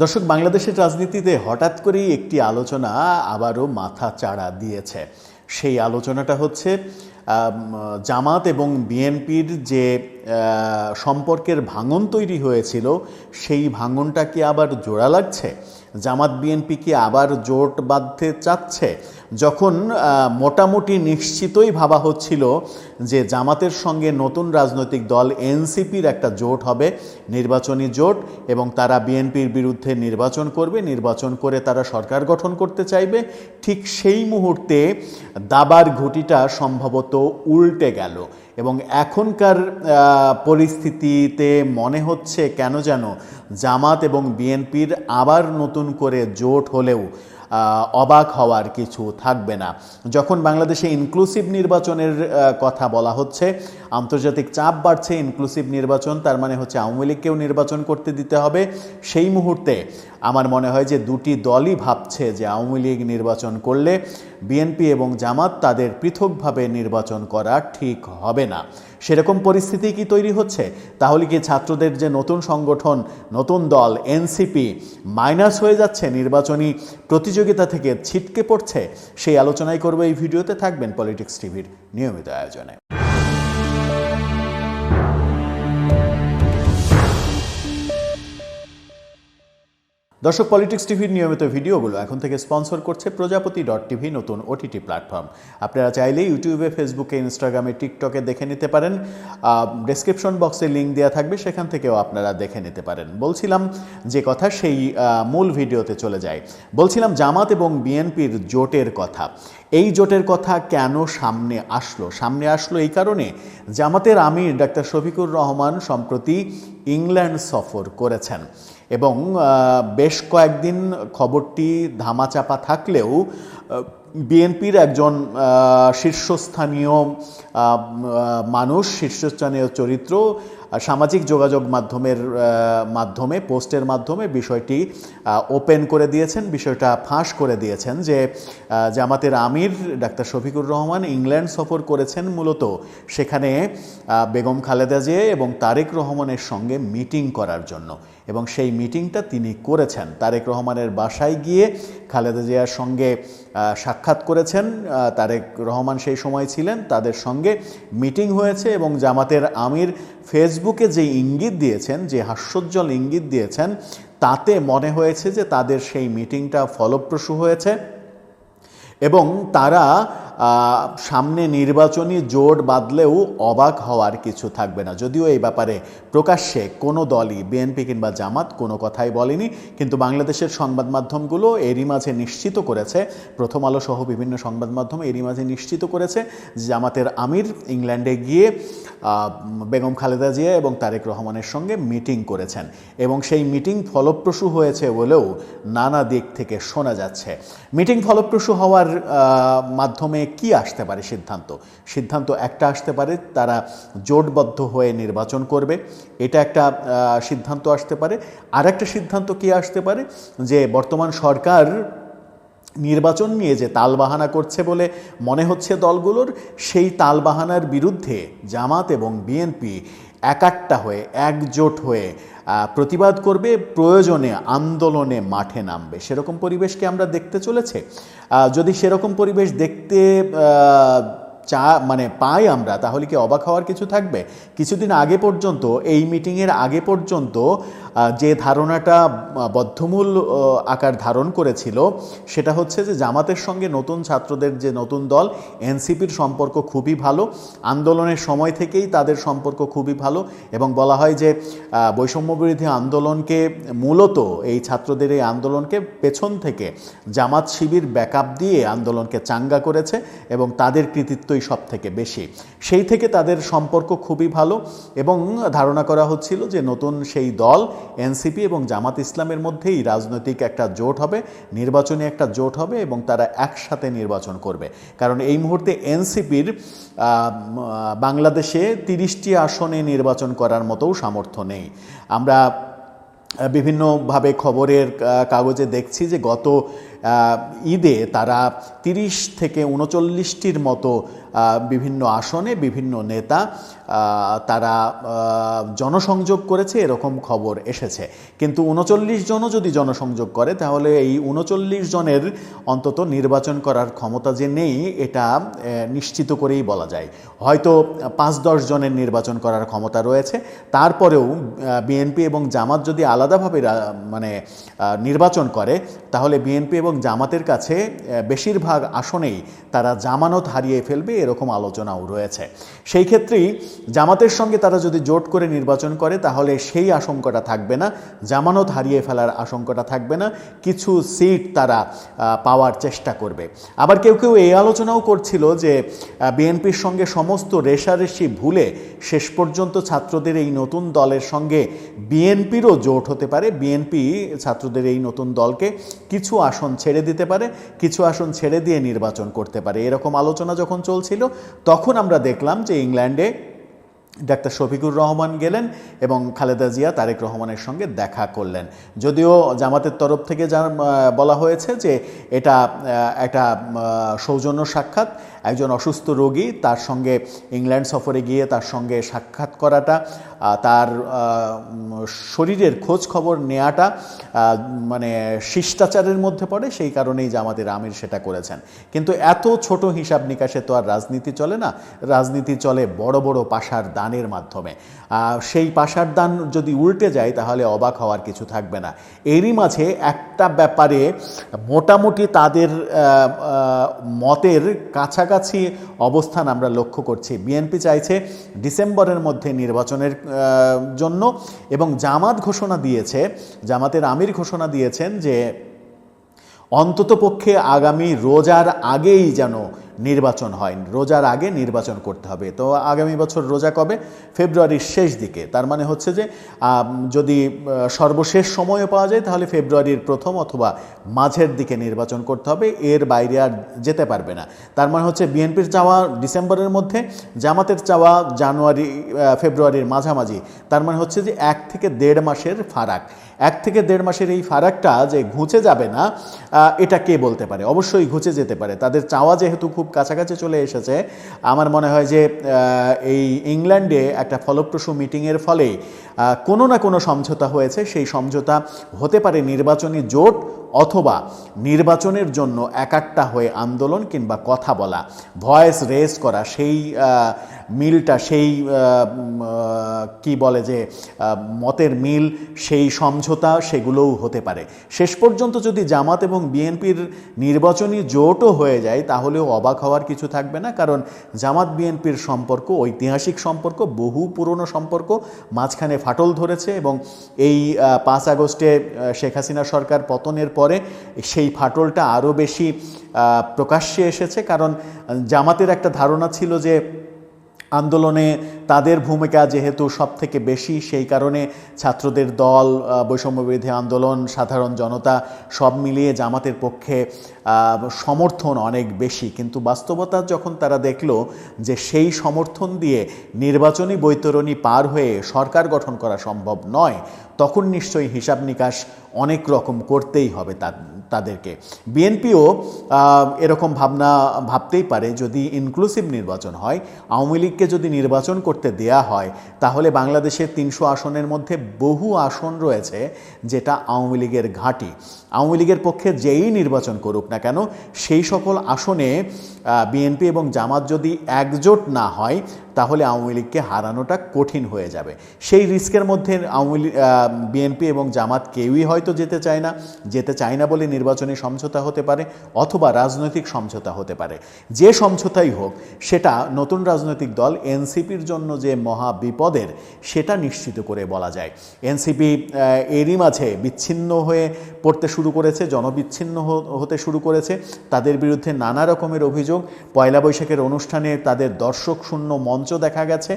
দর্শক, বাংলাদেশের রাজনীতিতে হঠাৎ করেই একটি আলোচনা আবারও মাথা চাড়া দিয়েছে। সেই আলোচনাটা হচ্ছে জামাত এবং বিএনপির যে সম্পর্কের ভাঙন তৈরি হয়েছিল, সেই ভাঙনটা কি আবার জোড়া লাগছে? জামাত বিএনপি কি আবার জোট বাঁধতে চাচ্ছে? যখন মোটামুটি নিশ্চিতই ভাবা হচ্ছিল যে জামাতের সঙ্গে নতুন রাজনৈতিক দল এনসিপির একটা জোট হবে, নির্বাচনী জোট, এবং তারা বিএনপির বিরুদ্ধে নির্বাচন করবে, নির্বাচন করে তারা সরকার গঠন করতে চাইবে, ঠিক সেই মুহূর্তে দাবার ঘুটিটা সম্ভবত উল্টে গেল। এবং এখনকার পরিস্থিতিতে মনে হচ্ছে কেন যেন জামাত এবং বিএনপির আবার নতুন করে জোট হলেও অবাক হওয়ার কিছু থাকবে না। যখন বাংলাদেশে ইনক্লুসিভ নির্বাচনের কথা বলা হচ্ছে, আন্তর্জাতিক চাপ বাড়ছে ইনক্লুসিভ নির্বাচন, তার মানে হচ্ছে আওয়ামী লীগকেও নির্বাচন করতে দিতে হবে। সেই মুহূর্তে আমার মনে হয় যে দুটি দলই ভাবছে যে আওয়ামী লীগ নির্বাচন করলে বিএনপি এবং জামাত তাদের পৃথকভাবে নির্বাচন করা ঠিক হবে না। সেরকম পরিস্থিতি কি তৈরি হচ্ছে? তাহলে কি ছাত্রদের যে নতুন সংগঠন, নতুন দল, এনসিপি মাইনাস হয়ে যাচ্ছে? নির্বাচনী প্রতিযোগিতা থেকে ছিটকে পড়ছে? সেই আলোচনাই করব এই ভিডিওতে। থাকবেন পলিটিক্স টিভির নিয়মিত আয়োজনে। দর্শক পলিটিক্স টিভির নিয়মিত ভিডিওগুলো এখন থেকে স্পন্সর করছে প্রজাপতি ডট টিভি নতুন ওটিটি প্ল্যাটফর্ম আপনারা চাইলে ইউটিউবে ফেসবুকে ইনস্টাগ্রামে টিকটকে দেখে নিতে পারেন। ডেসক্রিপশন বক্সে লিঙ্ক দেওয়া থাকবে, সেখান থেকেও আপনারা দেখে নিতে পারেন। বলছিলাম যে কথা, সেই মূল ভিডিওতে চলে যায় বলছিলাম জামাত এবং বিএনপির জোটের কথা। এই জোটের কথা কেন সামনে আসলো? সামনে আসলো এই কারণে জামাতের আমির ডাক্তার শফিকুর রহমান সম্প্রতি ইংল্যান্ড সফর করেছেন। এবং বেশ কয়েকদিন খবরটি ধামাচাপা থাকলেও বিএনপির একজন শীর্ষস্থানীয় মানুষ, শীর্ষস্থানীয় চরিত্র সামাজিক যোগাযোগ মাধ্যমের মাধ্যমে, পোস্টের মাধ্যমে বিষয়টি ওপেন করে দিয়েছেন, বিষয়টা ফাঁস করে দিয়েছেন যে জামাতের আমির ডাক্তার শফিকুর রহমান ইংল্যান্ড সফর করেছেন মূলত সেখানে বেগম খালেদা জিয়া এবং তারেক রহমানের সঙ্গে মিটিং করার জন্য। এবং সেই মিটিংটা তিনি করেছেন। তারেক রহমানের বাসায় গিয়ে খালেদা জিয়ার সঙ্গে সাক্ষাৎ করেছেন। তারেক রহমান সেই সময় ছিলেন, তাদের সঙ্গে মিটিং হয়েছে এবং জামাতের আমির ফেসবুকে যে ইঙ্গিত দিয়েছেন, যে হাস্যোজ্জ্বল ইঙ্গিত দিয়েছেন, তাতে মনে হয়েছে যে তাদের সেই মিটিংটা ফলপ্রসূ হয়েছে এবং তারা সামনে নির্বাচনী জোট বাঁধলেও অবাক হওয়ার কিছু থাকবে না। যদিও এই ব্যাপারে প্রকাশ্যে কোনো দলই বিএনপি কিংবা জামাত কোনো কথাই বলেনি, কিন্তু বাংলাদেশের সংবাদ মাধ্যমগুলো এরই মাঝে নিশ্চিত করেছে। প্রথম আলো সহ বিভিন্ন সংবাদ মাধ্যম এরই মাঝে নিশ্চিত করেছে জামাতের আমির ইংল্যান্ডে গিয়ে বেগম খালেদা জিয়া এবং তারেক রহমানের সঙ্গে মিটিং করেছেন এবং সেই মিটিং ফলপ্রসূ হয়েছে বলেও নানা দিক থেকে শোনা যাচ্ছে। মিটিং ফলপ্রসূ হওয়ার মাধ্যমে কি আসতে পারে সিদ্ধান্ত? সিদ্ধান্ত একটা আসতে পারে, তারা জোটবদ্ধ হয়ে নির্বাচন করবে, এটা একটা সিদ্ধান্ত আসতে পারে। আর একটা সিদ্ধান্ত কি আসতে পারে? যে বর্তমান সরকার নির্বাচন নিয়ে যে তালবাহানা করছে বলে মনে হচ্ছে দলগুলোর, সেই তালবাহানার বিরুদ্ধে জামাত এবং বিএনপি একাট্টা হয়ে, একজোট হয়ে প্রতিবাদ করবে, প্রয়োজনে আন্দোলনে মাঠে নামবে। সেরকম পরিবেশকে আমরা দেখতে চলেছে। যদি সেরকম পরিবেশ দেখতে চা মানে পাই আমরা তাহলে কি অবাক হওয়ার কিছু থাকবে? কিছুদিন আগে পর্যন্ত এই মিটিংয়ের আগে পর্যন্ত যে ধারণাটা বদ্ধমূল আকার ধারণ করেছিল সেটা হচ্ছে যে জামাতের সঙ্গে নতুন ছাত্রদের যে নতুন দল এনসিপির সম্পর্ক খুবই ভালো আন্দোলনের সময় থেকেই তাদের সম্পর্ক খুবই ভালো এবং বলা হয় যে আহ, বৈষম্য বিরোধী আন্দোলনকে মূলত এই ছাত্রদের এই আন্দোলনকে পেছন থেকে জামাত শিবির ব্যাকআপ দিয়ে আন্দোলনকে চাঙ্গা করেছে এবং তাদের কৃতিত্বই সব থেকে বেশি। সেই থেকে তাদের সম্পর্ক খুবই ভালো এবং ধারণা করা হচ্ছিল যে নতুন সেই দল, এনসিপি এবং জামাত ইসলামের মধ্যেই রাজনৈতিক একটা জোট হবে, নির্বাচনী একটা জোট হবে এবং তারা একসাথে নির্বাচন করবে। কারণ এই মুহূর্তে এনসিপির বাংলাদেশে তিরিশটি আসনে নির্বাচন করার মতোও সামর্থ্য নেই। আমরা বিভিন্নভাবে খবরের কাগজে দেখছি যে গত ঈদে তারা তিরিশ থেকে উনচল্লিশটির মতো বিভিন্ন আসনে বিভিন্ন নেতা তারা জনসংযোগ করেছে, এরকম খবর এসেছে। কিন্তু উনচল্লিশ জনও যদি জনসংযোগ করে, তাহলে এই উনচল্লিশ জনের অন্তত নির্বাচন করার ক্ষমতা যে নেই, এটা নিশ্চিত করেই বলা যায়। হয়তো পাঁচ দশ জনের নির্বাচন করার ক্ষমতা রয়েছে, তারপরেও বিএনপি এবং জামাত যদি আলাদাভাবে মানে নির্বাচন করে, তাহলে বিএনপি এবং জামাতের কাছে বেশিরভাগ আসনেই তারা জামানত হারিয়ে ফেলবে এরকম আলোচনাও রয়েছে। সেই ক্ষেত্রেই জামাতের সঙ্গে তারা যদি জোট করে নির্বাচন করে, তাহলে সেই আশঙ্কাটা থাকবে না। জামানত হারিয়ে ফেলার আশঙ্কাটা থাকবে না। কিছু সিট তারা পাওয়ার চেষ্টা করবে। আবার কেউ কেউ এই আলোচনাও করছিল যে বিএনপির সঙ্গে সমস্ত রেশারেশি ভুলে শেষ পর্যন্ত ছাত্রদের এই নতুন দলের সঙ্গে বিএনপিরও জোট হতে পারে। বিএনপি ছাত্রদের এই নতুন দলকে কিছু আসন ছেড়ে দিতে পারে, কিছু আসন ছেড়ে দিয়ে নির্বাচন করতে পারে। এরকম আলোচনা যখন চলছিল তখন আমরা দেখলাম যে ইংল্যান্ডে ডাক্তার শফিকুর রহমান গেলেন এবং খালেদা জিয়া তারেক রহমানের সঙ্গে দেখা করলেন। যদিও জামাতের তরফ থেকে যা বলা হয়েছে যে এটা একটা সৌজন্য সাক্ষাৎ। একজন অসুস্থ রোগী তার সঙ্গে ইংল্যান্ড সফরে গিয়ে তার সঙ্গে সাক্ষাৎ করাটা তার শরীরের খোঁজ খবর নেওয়াটা মানে শিষ্টাচারের মধ্যে পড়ে, সেই কারণেই জামাতের আমির সেটা করেছেন। কিন্তু এত ছোট হিসাব নিকাশে তো আর রাজনীতি চলে না। রাজনীতি চলে বড় বড় পাশার দানের মাধ্যমে। সেই পাশার দান যদি উল্টে যায়, তাহলে অবাক হওয়ার কিছু থাকবে না। এরই মাঝে একটা ব্যাপারে মোটামুটি তাদের মতের কাছাকাছি অবস্থান আমরা লক্ষ্য করছি। বিএনপি চাইছে ডিসেম্বরের মধ্যে নির্বাচনের জন্য এবং জামাত ঘোষণা দিয়েছে, জামাতের আমির ঘোষণা দিয়েছেন যে অন্ততপক্ষে আগামী রোজার আগেই যেন নির্বাচন হয়। রোজার আগে নির্বাচন করতে হবে। তো আগামী বছর রোজা কবে? ফেব্রুয়ারির শেষ দিকে। তার মানে হচ্ছে যে যদি সর্বশেষ সময়ে পাওয়া যায়, তাহলে ফেব্রুয়ারির প্রথম অথবা মাঝের দিকে নির্বাচন করতে হবে। এর বাইরে আর যেতে পারবে না। তার মানে হচ্ছে বিএনপির চাওয়া ডিসেম্বরের মধ্যে, জামাতের চাওয়া জানুয়ারি ফেব্রুয়ারির মাঝামাঝি। তার মানে হচ্ছে যে, এক থেকে দেড় মাসের ফারাক। এক থেকে দেড় মাসের এই ফারাকটা যে ঘুচে যাবে না এটা কে বলতে পারে? অবশ্যই ঘুচে যেতে পারে। তাদের চাওয়া যেহেতু খুব কাছাকাছি চলে এসেছে। আমার মনে হয় যে এই ইংল্যান্ডে একটা ফলপ্রসূ মিটিংয়ের ফলে কোনো না কোনো সমঝোতা হয়েছে। সেই সমঝোতা হতে পারে নির্বাচনী জোট অথবা নির্বাচনের জন্য একাট্টা হয়ে আন্দোলন কিংবা কথা বলা। ভয়েস রেস করা, সেই মিলটা, সেই কি বলে যে মতের মিল, সেই সমঝোতা সেগুলোও হতে পারে। শেষ পর্যন্ত যদি জামাত এবং বিএনপির নির্বাচনী জোটও হয়ে যায়, তাহলেও অবাক হওয়ার কিছু থাকবে না, কারণ জামাত বিএনপির সম্পর্ক, ঐতিহাসিক সম্পর্ক, বহু পুরনো সম্পর্ক মাঝখানে ফাটল ধরেছে এবং এই পাঁচ আগস্টে শেখ হাসিনা সরকার পতনের পরে সেই ফাটলটা আরও বেশি প্রকাশ্যে এসেছে। কারণ জামাতের একটা ধারণা ছিল যে আন্দোলনে তাদের ভূমিকা যেহেতু সব থেকে বেশি, সেই কারণে ছাত্রদের দল বৈষম্যবিরোধী আন্দোলন, সাধারণ জনতা সব মিলিয়ে জামাতের পক্ষে সমর্থন অনেক বেশি। কিন্তু বাস্তবতা যখন তারা দেখল যে সেই সমর্থন দিয়ে নির্বাচনী বৈতরণী পার হয়ে সরকার গঠন করা সম্ভব নয়, তখন নিশ্চয়ই হিসাব নিকাশ অনেক রকম করতেই হবে তাদেরকে। বিএনপিও এরকম ভাবনা ভাবতেই পারে, যদি ইনক্লুসিভ নির্বাচন হয়, আওয়ামী লীগকে যদি নির্বাচন করতে দেয়া হয়। তাহলে বাংলাদেশের তিনশো আসনের মধ্যে বহু আসন রয়েছে, যেটা আওয়ামী লীগের ঘাঁটি। আওয়ামী লীগের পক্ষে যেই নির্বাচন করুক না কেন, সেই সকল আসনে বিএনপি এবং জামাত যদি একজোট না হয় তাহলে আওয়ামী লীগকে হারানোটা কঠিন হয়ে যাবে। সেই রিস্কের মধ্যে আওয়ামী লীগ বিএনপি এবং জামাত কেউই হয়তো যেতে চায় না, যেতে চায় না বলে নির্বাচনী সমঝোতা হতে পারে অথবা রাজনৈতিক সমঝোতা হতে পারে। যে সমঝোতাই হোক, সেটা নতুন রাজনৈতিক দল এনসিপির জন্য যে মহা বিপদের, সেটা নিশ্চিত করে বলা যায়। এনসিপি এরই মাঝে বিচ্ছিন্ন হয়ে পড়তে শুরু করেছে, জনবিচ্ছিন্ন হতে শুরু করেছে। তাদের বিরুদ্ধে নানা রকমের অভিযোগ। পয়লা বৈশাখের অনুষ্ঠানে তাদের দর্শক শূন্য মঞ্চ মঞ্চ দেখা গেছে।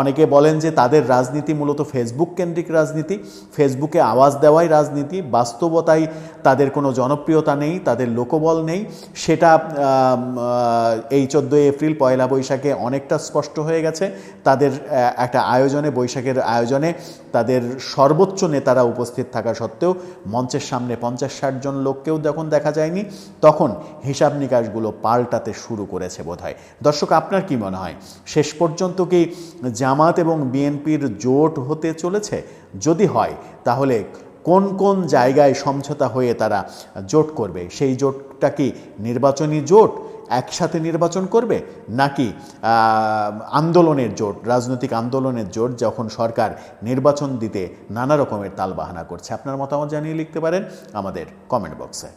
অনেকে বলেন যে তাদের রাজনীতি মূলত ফেসবুক কেন্দ্রিক রাজনীতি। ফেসবুকে আওয়াজ দেওয়াই রাজনীতি, বাস্তবতায় তাদের কোনো জনপ্রিয়তা নেই, তাদের লোকবল নেই। সেটা এই চোদ্দোই এপ্রিল পয়লা বৈশাখে অনেকটা স্পষ্ট হয়ে গেছে। তাদের একটা আয়োজনে, বৈশাখের আয়োজনে তাদের সর্বোচ্চ নেতারা উপস্থিত থাকা সত্ত্বেও মঞ্চের সামনে পঞ্চাশ ষাট জন লোককেও যখন দেখা যায়নি, তখন হিসাব নিকাশগুলো পাল্টাতে শুরু করেছে বোধহয়। দর্শক, আপনার কি মনে হয়? শেষ পর্যন্ত কি জামাত এবং বিএনপির জোট হতে চলেছে? যদি হয়, তাহলে কোন কোন জায়গায় সমঝোতা হয়ে তারা জোট করবে? সেই জোটটা কি নির্বাচনী জোট একসাথে নির্বাচন করবে? নাকি আন্দোলনের জোট, রাজনৈতিক আন্দোলনের জোট যখন সরকার নির্বাচন দিতে নানা রকমের তালবাহানা করছে? আপনার মতামত জানিয়ে লিখতে পারেন আমাদের কমেন্ট বক্সে